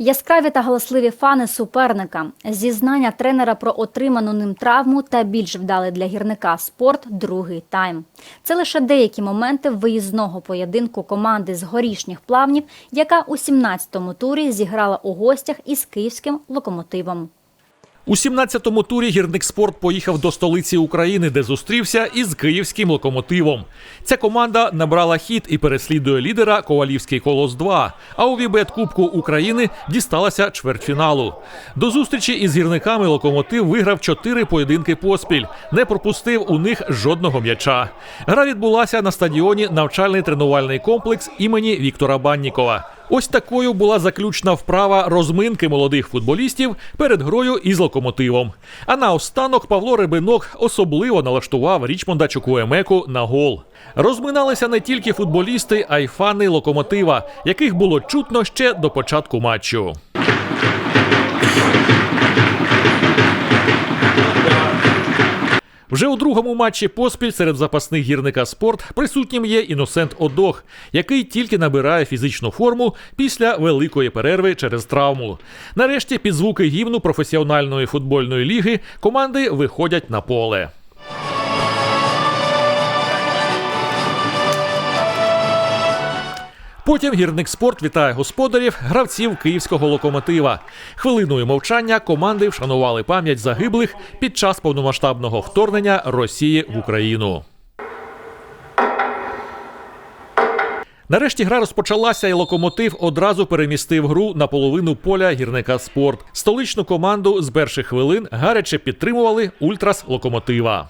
Яскраві та галасливі фани суперника, зізнання тренера про отриману ним травму та більш вдалий для гірника спорт другий тайм. Це лише деякі моменти виїзного поєдинку команди з горішніх плавнів, яка у 17-му турі зіграла у гостях із київським локомотивом. У 17-му турі гірник спорт поїхав до столиці України, де зустрівся із київським локомотивом. Ця команда набрала хід і переслідує лідера Ковалівський колос 2 А у Вібет Кубку України дісталася чвертьфіналу. До зустрічі із гірниками локомотив виграв чотири поєдинки поспіль, не пропустив у них жодного м'яча. Гра відбулася на стадіоні навчальний тренувальний комплекс імені Віктора Баннікова. Ось такою була заключна вправа розминки молодих футболістів перед грою із локомотивом. А наостанок Павло Рибинок особливо налаштував Річмонда Чукуемеку на гол. Розминалися не тільки футболісти, а й фани локомотива, яких було чутно ще до початку матчу. Вже у другому матчі поспіль серед запасних гірника спорт присутнім є Іносент Одох, який тільки набирає фізичну форму після великої перерви через травму. Нарешті під звуки гімну професіональної футбольної ліги команди виходять на поле. Потім гірник спорт вітає господарів, гравців київського локомотива. Хвилиною мовчання команди вшанували пам'ять загиблих під час повномасштабного вторгнення Росії в Україну. Нарешті гра розпочалася, і локомотив одразу перемістив гру на половину поля гірника спорт. Столичну команду з перших хвилин гаряче підтримували ультрас локомотива.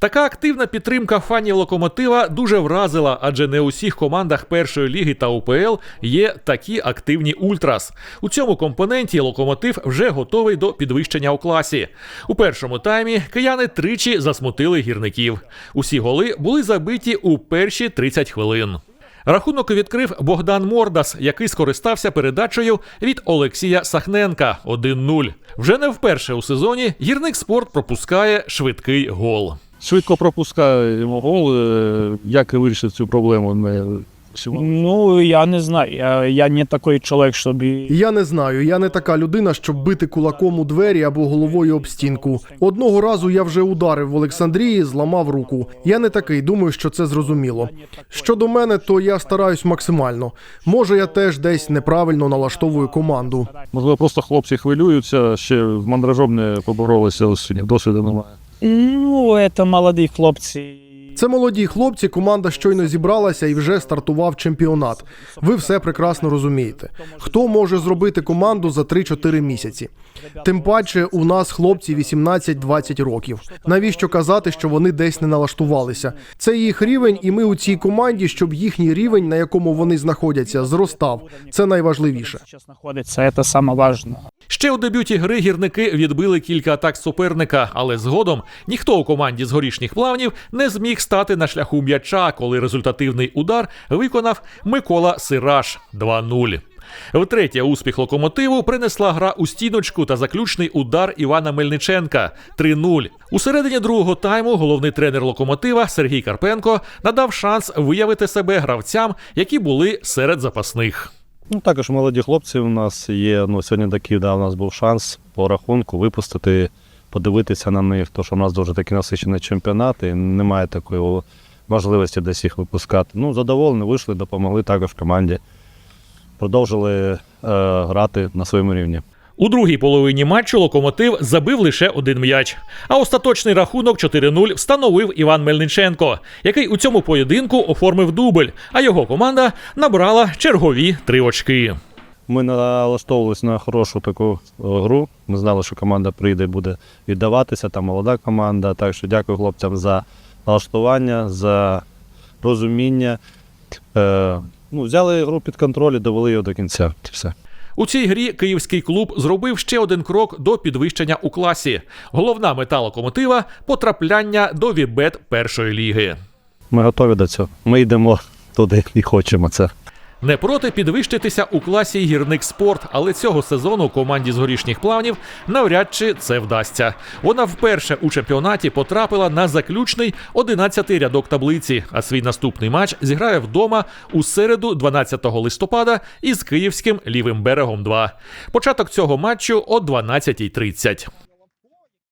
Така активна підтримка фанів локомотива дуже вразила, адже не у всіх командах першої ліги та УПЛ є такі активні ультрас. У цьому компоненті локомотив вже готовий до підвищення у класі. У першому таймі кияни тричі засмутили гірників. Усі голи були забиті у перші 30 хвилин. Рахунок відкрив Богдан Мордас, який скористався передачею від Олексія Сахненка 1-0. Вже не вперше у сезоні гірник спорт пропускає швидкий гол. Швидко пропускаємо гол. Е, Як вирішити цю проблему? Ми сьогодні? Ну, я не знаю. Я, я не такий чоловік, щоб. Я не знаю, я не така людина, щоб бити кулаком у двері або головою об стінку. Одного разу я вже ударив в Олександрії, зламав руку. Я не такий, думаю, що це зрозуміло. Щодо мене, то я стараюсь максимально. Може, я теж десь неправильно налаштовую команду. Можливо, просто хлопці хвилюються, ще в мандражом не поборолися досвіду немає. Ну, це молоді хлопці. Це молоді хлопці. Команда щойно зібралася і вже стартував чемпіонат. Ви все прекрасно розумієте. Хто може зробити команду за 3-4 місяці? Тим паче, у нас хлопці 18-20 років. Навіщо казати, що вони десь не налаштувалися? Це їх рівень, і ми у цій команді, щоб їхній рівень, на якому вони знаходяться, зростав. Це найважливіше. Знаходиться, це саме важливо. Ще у дебюті гри гірники відбили кілька атак суперника, але згодом ніхто у команді з горішніх плавнів не зміг стати на шляху м'яча, коли результативний удар виконав Микола Сираш 2-0. Втретє успіх локомотиву принесла гра у стіночку та заключний удар Івана Мельниченка 3-0. У середині другого тайму головний тренер локомотива Сергій Карпенко надав шанс виявити себе гравцям, які були серед запасних. Ну, також молоді хлопці у нас є. Ну, сьогодні такий да, у нас був шанс по рахунку випустити, подивитися на них, тому що в нас дуже такий насичений чемпіонат, і немає такої можливості десь їх випускати. Ну, задоволені, вийшли, допомогли також команді. Продовжили е, грати на своєму рівні. У другій половині матчу локомотив забив лише один м'яч. А остаточний рахунок 4-0 встановив Іван Мельниченко, який у цьому поєдинку оформив дубль, а його команда набрала чергові три очки. Ми налаштовувалися на хорошу таку е, гру. Ми знали, що команда прийде і буде віддаватися, там молода команда. Так що дякую хлопцям за налаштування, за розуміння. Е, ну, взяли гру під контроль і довели його до кінця. Все. У цій грі київський клуб зробив ще один крок до підвищення у класі. Головна мета локомотива потрапляння до Вібет першої ліги. Ми готові до цього. Ми йдемо туди і хочемо це. Не проти підвищитися у класі гірник спорт, але цього сезону команді з горішніх плавнів навряд чи це вдасться. Вона вперше у чемпіонаті потрапила на заключний 11-й рядок таблиці, а свій наступний матч зіграє вдома у середу, 12 листопада, із київським лівим берегом 2. Початок цього матчу о 12.30.